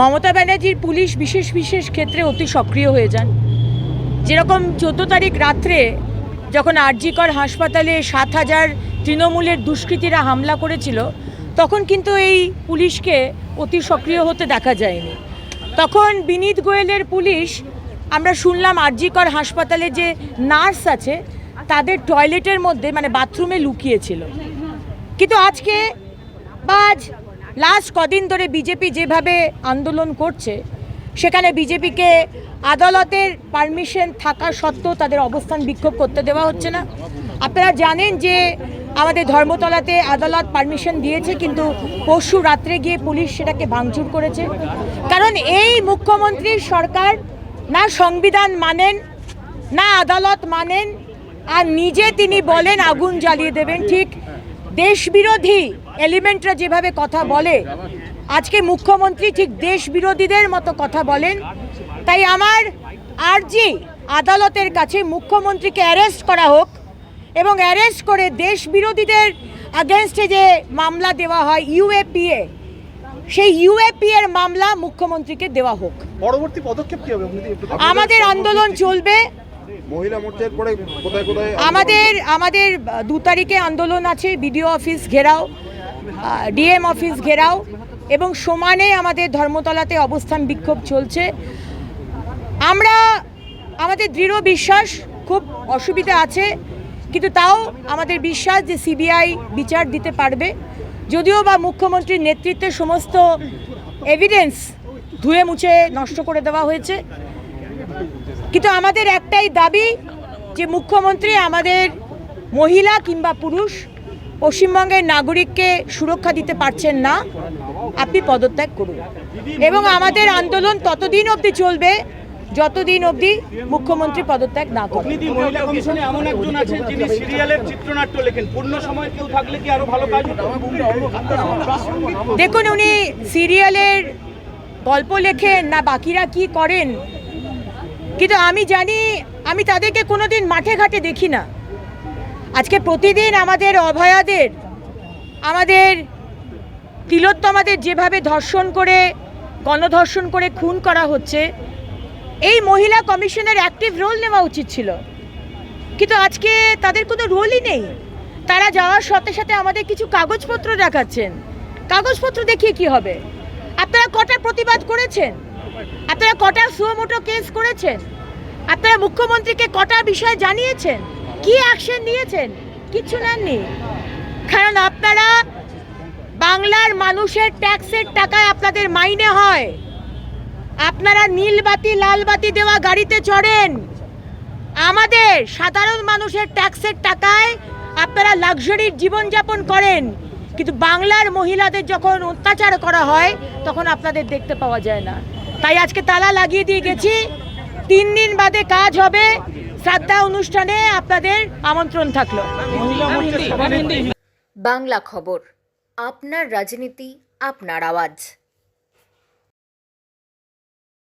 মমতা ব্যানার্জির পুলিশ বিশেষ বিশেষ ক্ষেত্রে অতি সক্রিয় হয়ে যান। যেরকম চোদ্দ তারিখ রাত্রে যখন আরজিকর হাসপাতালে সাত হাজার তৃণমূলের দুষ্কৃতীরা হামলা করেছিল, তখন কিন্তু এই পুলিশকে অতি সক্রিয় হতে দেখা যায়নি। তখন বিনীত গোয়েলের পুলিশ, আমরা শুনলাম আরজিকর হাসপাতালে যে নার্স আছে, তাদের টয়লেটের মধ্যে মানে বাথরুমে লুকিয়েছিল। কিন্তু আজকে বা আজ লাস্ট কদিন ধরে বিজেপি যেভাবে আন্দোলন করছে, সেখানে বিজেপিকে আদালতের পারমিশন থাকা সত্ত্বেও তাদের অবস্থান বিক্ষোভ করতে দেওয়া হচ্ছে না। আপনারা জানেন যে আমাদের ধর্মতলাতে আদালত পারমিশন দিয়েছে, কিন্তু পরশু রাত্রে গিয়ে পুলিশ সেটাকে ভাঙচুর করেছে। কারণ এই মুখ্যমন্ত্রীর সরকার না সংবিধান মানেন, না আদালত মানেন, আর নিজে তিনি বলেন আগুন জ্বালিয়ে দেবেন। ঠিক দেশবিরোধী এলিমেন্টরা যেভাবে কথা বলে আজকে মুখ্যমন্ত্রী ঠিক দেশ বিরোধীদের মতো কথা বলেন। তাই আমার আর্জি আদালতের কাছে মুখ্যমন্ত্রীকে অ্যারেস্ট করা হোক এবং অ্যারেস্ট করে দেশ বিরোধীদের আগেনস্টে যে মামলা দেওয়া হয় ইউএপিএ সেই ইউএপি এর মামলা মুখ্যমন্ত্রীকে দেওয়া হোক। পরবর্তী পদক্ষেপ কি হবে? আমাদের আন্দোলন চলবে। মহিলা মোর্চার পরে কোথায় কোথায় আমাদের আমাদের দু তারিখে আন্দোলন আছে বিডিও অফিস ঘেরাও। ডিএম অফিস ঘেরাও এবং সমানে আমাদের ধর্মতলাতে অবস্থান বিক্ষোভ চলছে। আমরা, আমাদের দৃঢ় বিশ্বাস খুব অসুবিধা আছে, কিন্তু তাও আমাদের বিশ্বাস যে সিবিআই বিচার দিতে পারবে। যদিও বা মুখ্যমন্ত্রীর নেতৃত্বে সমস্ত এভিডেন্স ধুয়ে মুছে নষ্ট করে দেওয়া হয়েছে, কিন্তু আমাদের একটাই দাবি যে মুখ্যমন্ত্রী আমাদের মহিলা কিংবা পুরুষ পশ্চিমবঙ্গের নাগরিককে সুরক্ষা দিতে পারছেন না আপনি পদত্যাগ করুন। এবং আমাদের আন্দোলন ততদিন অবধি চলবে যতদিন অবধি মুখ্যমন্ত্রী পদত্যাগ না করেন। মহিলা কমিশনে এমন একজন আছেন যিনি সিরিয়ালের চিত্রনাট্য লেখেন। পূর্ণ সময় কেউ থাকলে কি আরও ভালো কাজ দেখুন উনি সিরিয়ালের গল্প লেখেন না বাকিরা কি করেন। কিন্তু আমি জানি আমি তাদেরকে কোনোদিন মাঠে ঘাটে দেখি না। আজকে প্রতিদিন আমাদের অভয়াদের, আমাদের তিলোত্তমাদের যেভাবে ধর্ষণ করে, গণধর্ষণ করে খুন করা হচ্ছে, এই মহিলা কমিশনের অ্যাক্টিভ রোল নেওয়া উচিত ছিল। কিন্তু আজকে তাদের কোনো রোলই নেই। তারা যাওয়ার সাথে সাথে আমাদের কিছু কাগজপত্র দেখাচ্ছেন। কাগজপত্র দেখিয়ে কি হবে? আপনারা কটা প্রতিবাদ করেছেন? আপনারা কটা সুমোটো কেস করেছেন? আপনারা মুখ্যমন্ত্রীকে কটা বিষয় জানিয়েছেন? কি অ্যাকশন নিয়েছেন? কিচ্ছু নেননি? কারণ আপনারা বাংলার মানুষের ট্যাক্সের টাকায় আপনাদের মাইনে হয়। আপনারা নীল বাতি, লাল বাতি দেওয়া গাড়িতে চড়েন। আমাদের সাধারণ মানুষের ট্যাক্সের টাকায় আপনারা লাক্সারির জীবনযাপন করেন। কিন্তু বাংলার মহিলাদের যখন অত্যাচার করা হয়, তখন আপনাদের দেখতে পাওয়া যায় না। তাই আজকে তালা লাগিয়ে দিয়ে গেছি। তিন দিন বাদে কাজ হবে। শ্রাদ্ধা অনুষ্ঠানে আপনাদের আমন্ত্রণ থাকল। বাংলা খবর আপনার রাজনীতি আপনার আওয়াজ।